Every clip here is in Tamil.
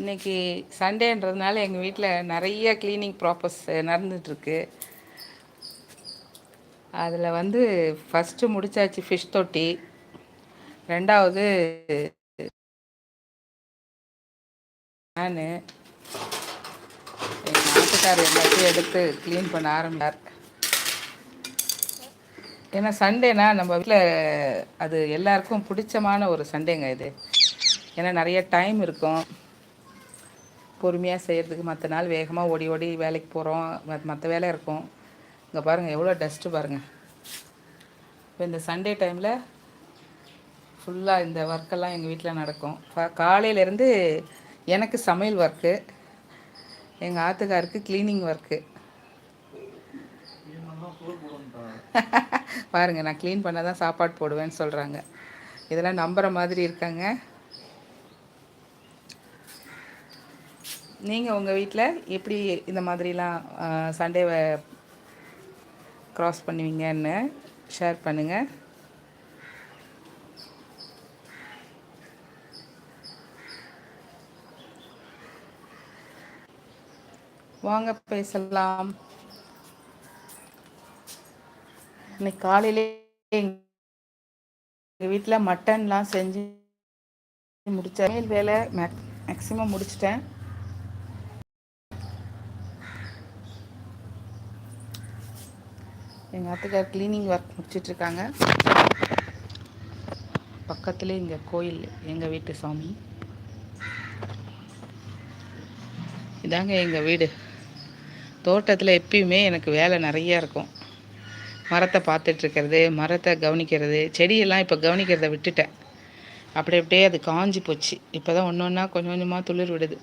இன்றைக்கி சண்டேன்றதுனால எங்கள் வீட்டில் நிறைய க்ளீனிங் ப்ராப்பஸ் நடந்துகிட்ருக்கு அதில் வந்து ஃபஸ்ட்டு முடிச்சாச்சு ஃபிஷ் தொட்டி. ரெண்டாவது ஃபேனு எங்கள் நாட்டுக்கார் எல்லாத்தையும் எடுத்து க்ளீன் பண்ண ஆரம்பித்தார் ஏன்னா சண்டேனா நம்ம வீட்டில் அது எல்லாருக்கும் பிடிச்சமான ஒரு சண்டேங்க இது. ஏன்னா நிறைய டைம் இருக்கும். பொறுமையாக செய்கிறதுக்கு மற்ற நாள் வேகமாக ஓடி ஓடி வேலைக்கு போகிறோம் மற்ற வேலை இருக்கும். இங்கே பாருங்கள் எவ்வளோ டஸ்ட்டு பாருங்கள் இப்போ இந்த சண்டே டைமில் ஃபுல்லாக இந்த ஒர்க்கெல்லாம் எங்கள் வீட்டில் நடக்கும். காலையிலேருந்து எனக்கு சமையல் ஒர்க்கு எங்கள் ஆத்துக்காருக்கு க்ளீனிங் ஒர்க்கு பாருங்கள் நான் க்ளீன் பண்ணால் தான் சாப்பாடு போடுவேன்னு சொல்கிறாங்க இதெல்லாம் நம்புகிற மாதிரி இருக்காங்க. நீங்கள் உங்கள் வீட்டில் எப்படி இந்த மாதிரிலாம் சண்டேவை க்ராஸ் பண்ணுவீங்கன்னு ஷேர் பண்ணுங்கள் வாங்க பேசலாம். இன்னைக்கு காலையிலே எங்கள் வீட்டில் மட்டன்லாம் செஞ்சு முடித்த மேல் வேலை மேக் மேக்ஸிமம் முடிச்சிட்டேன். எங்கள் ஆத்துக்கார் க்ளீனிங் ஒர்க் முடிச்சிட்ருக்காங்க பக்கத்துலேயே இங்கே கோயில் எங்கள் வீட்டு சாமி. இதாங்க எங்கள் வீடு. தோட்டத்தில் எப்பயுமே எனக்கு வேலை நிறையா இருக்கும். மரத்தை பார்த்துட்ருக்கிறது மரத்தை கவனிக்கிறது செடியெல்லாம் இப்போ கவனிக்கிறத விட்டுட்டேன். அப்படி அப்படியே அது காஞ்சி போச்சு. இப்போ தான் ஒன்று ஒன்றா கொஞ்சம் கொஞ்சமாக துளிர் விடுது.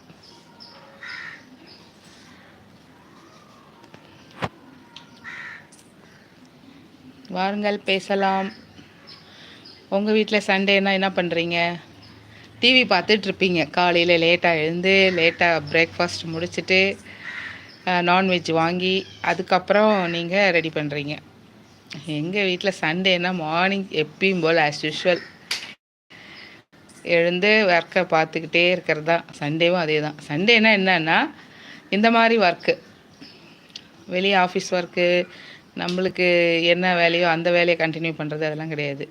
வாருங்கள் பேசலாம். உங்கள் வீட்டில் சண்டேனா என்ன பண்ணுறீங்க டிவி பார்த்துட்ருப்பீங்க. காலையில் லேட்டாக எழுந்து லேட்டாக பிரேக்ஃபாஸ்ட் முடிச்சுட்டு நான்வெஜ் வாங்கி அதுக்கப்புறம் நீங்கள் ரெடி பண்ணுறீங்க எங்கள் வீட்டில் சண்டேனா மார்னிங் எப்பயும் போல் ஆஸ் யூஷுவல் எழுந்து ஒர்க்கை பார்த்துக்கிட்டே இருக்கிறது தான். சண்டேவும் அதே தான். சண்டேனா என்னன்னா இந்த மாதிரி ஒர்க்கு வெளியே ஆஃபீஸ் ஒர்க்கு நம்மளுக்கு என்ன வேலையோ அந்த வேலையை கண்டினியூ பண்ணுறது அதெல்லாம் கிடையாது.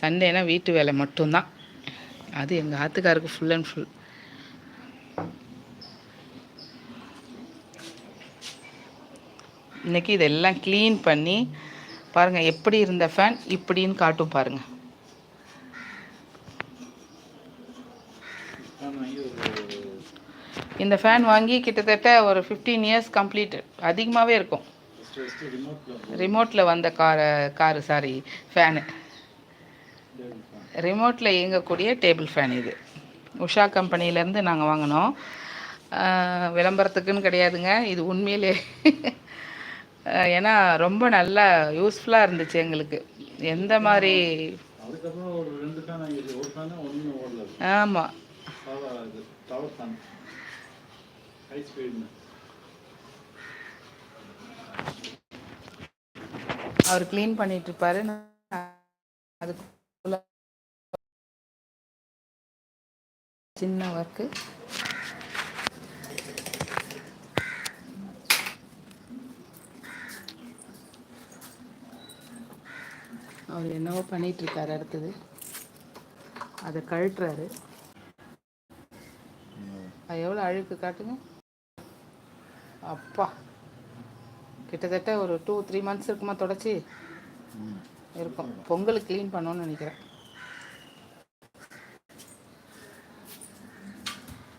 சண்டேனா வீட்டு வேலை மட்டும்தான். அது எங்கள் ஆத்துக்காருக்கு ஃபுல் அண்ட் ஃபுல் இன்றைக்கி இதெல்லாம் க்ளீன் பண்ணி பாருங்கள் எப்படி இருந்த ஃபேன் இப்படின்னு காட்டும் பாருங்கள் இந்த ஃபேன் வாங்கி கிட்டத்தட்ட ஒரு ஃபிஃப்டீன் இயர்ஸ் கம்ப்ளீட் அதிகமாகவே இருக்கும். ரிமோட்டில் வந்த காரு காரு சாரி ஃபேனு ரிமோட்டில் இயங்கக்கூடிய டேபிள் ஃபேன் இது. உஷா கம்பெனியிலேருந்து நாங்கள் வாங்கினோம். விளம்பரத்துக்குன்னு கிடையாதுங்க. இது உண்மையிலே ஏன்னா ரொம்ப நல்லா யூஸ்ஃபுல்லாக இருந்துச்சு எங்களுக்கு. எந்த மாதிரி ஆமாம் அவர் க்ளீன் பண்ணிட்டு இருப்பாரு அதுக்குள்ள சின்ன ஒர்க்கு அவர் என்னவோ பண்ணிட்டு இருக்காரு அடுத்தது. அதை கழட்டுறாரு. அது எவ்வளோ அழுக்கு காட்டுங்க. அப்பா. கிட்டத்தட்ட ஒரு டூ த்ரீ மந்த்ஸ் இருக்குமா தொடச்சி? இருக்கும். பொங்கலுக்கு க்ளீன் பண்ணோன்னு நினைக்கிறேன்.